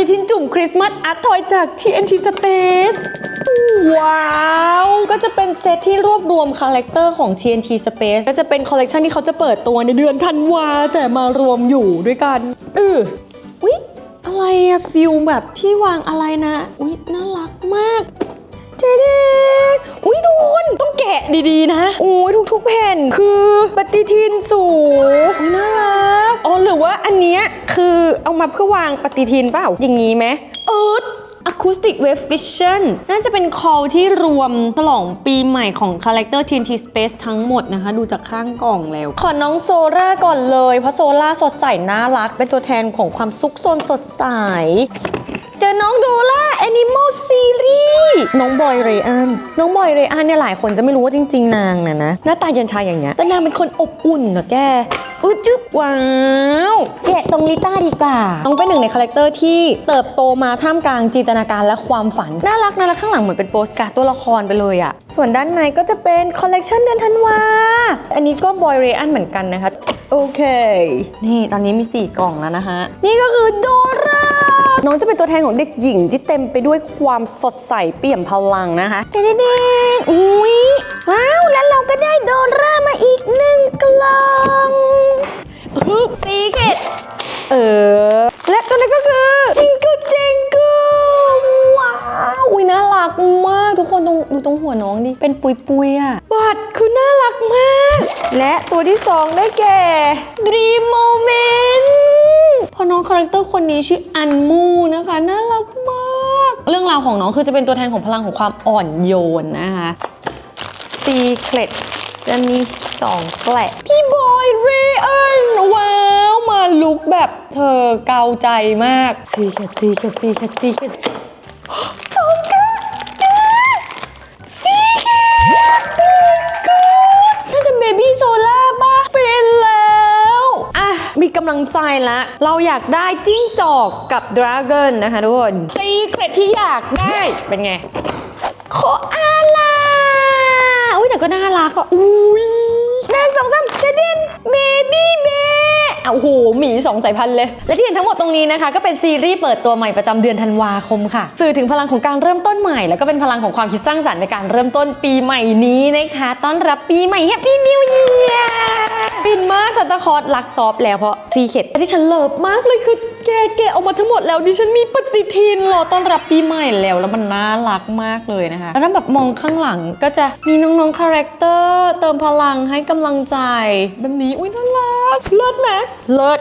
ฏิทินจุ่มคริสต์มาสอาร์ตทอยจาก TNT Space ว้าว ก็จะเป็นเซตที่รวบรวมคาแรคเตอร์ของ TNT Space ก็จะเป็นคอลเลกชันที่เขาจะเปิดตัวในเดือนธันวาแต่มารวมอยู่ด้วยกันเอออุ๊ย อะไรอะฟิลแบบที่วางอะไรนะ อุ๊ย น่ารักมากเท่ๆอุ้ยทุกคนต้องแกะดีๆนะโอ้ยทุกๆแผ่นคือปฏิทินสูงอุ๊ยน่ารัก อ๋อหรือว่าอันเนี้ย คือเอามาเพื่อวางปฏิทินเปล่า อย่างนี้ไหมเอิร์ธ Acoustic Wave Vision น่าจะเป็นคอลที่รวมฉลองปีใหม่ของคาแรคเตอร์ TNT Space ทั้งหมดนะคะ ดูจากข้างกล่องแล้ว ขอน้องโซล่าก่อนเลย เพราะโซล่าสดใสน่ารัก เป็นตัวแทนของความซุกซนสดใส เจอน้องโดล่า Animal Series น้องบอยเรอัน น้องบอยเรอันเนี่ยหลายคนจะไม่รู้ว่าจริง ๆ นางน่ะนะ หน้าตาเย็นชายอย่างเงี้ยแต่นางเป็นคนอบอุ่นเหรอแก อุ๊ยจึ๊บว้าวแกะตรงลิต้าดีกว่า น้องเป็นหนึ่งในคาแรคเตอร์ที่เติบโตมาท่ามกลางจินตนาการและความฝัน น่ารักนะแล้วข้างหลังเหมือนเป็นโปสการ์ดตัวละครไปเลยอะส่วนด้านในก็จะเป็นคอลเลกชันเดือนธันวา อันนี้ก็บอยเรอันเหมือนกันนะคะ โอเค นี่ตอนนี้มี 4 กล่องแล้วนะคะ นี่ก็คือโดราน้องจะเป็นตัวแทนของเด็กหญิงที่เต็มไปด้วยความสดใสเปี่ยมพลังนะคะเด็ดๆอุ้ยว้าว แล้วเราก็ได้โดรามาอีกหนึ่งก ออและตัวนั้ก็คือจิงกูจิงกูว้าวอุ้ยน่ารักมากทุกคนตรงดูตรงหัวน้องดิ เป็นปุยปุยๆอะบัตรคือน่ารักมาก และตัวที่สองได้แก่ Dream Moment พราะน้องคาแรคเตอร์คนนี้ชื่ออันมูนะคะน่ารักมาก เรื่องราวของน้องคือจะเป็นตัวแทนของพลังของความอ่อนโยนนะคะ Secret จะมีสองแกละพี่บอยเรอันว้า แบบเธอเกาใจมาก Secret Secret Secret Secret สองแกะแกะ Secret น่าจะเบบี้โซล่าป่ะฟินแล้วอะมีกำลังใจละ เราอยากได้จิ้งจอกกับดราก้อนนะคะทุกคนซีเครตที่อยากได้เป็นไง โอ้โหหมีสองสายพันธุ์เลย และที่เห็นทั้งหมดตรงนี้นะคะ ก็เป็นซีรีส์เปิดตัวใหม่ประจำเดือนธันวาคมค่ะ สื่อถึงพลังของการเริ่มต้นใหม่ แล้วก็เป็นพลังของความคิดสร้างสรรค์ในการเริ่มต้นปีใหม่นี้นะคะ ต้อนรับปีใหม่แฮปปี้นิวเยียร์ ปินมากซันตาคลอร์สรักซอฟแล้วเพราะซีเข็ดที่ฉันเลิฟมากเลยคือแกแกะออกมาทั้งหมดแล้วดิฉันมีปฏิทินรอต้อนรับปีใหม่แล้วแล้วมันน่ารักมากเลยนะคะ แล้วถ้าแบบมองข้างหลังก็จะมีน้องๆคาแรคเตอร์เติมพลังให้กำลังใจ แบบนี้อุ้ยน่ารักเลิศไหมเลิศ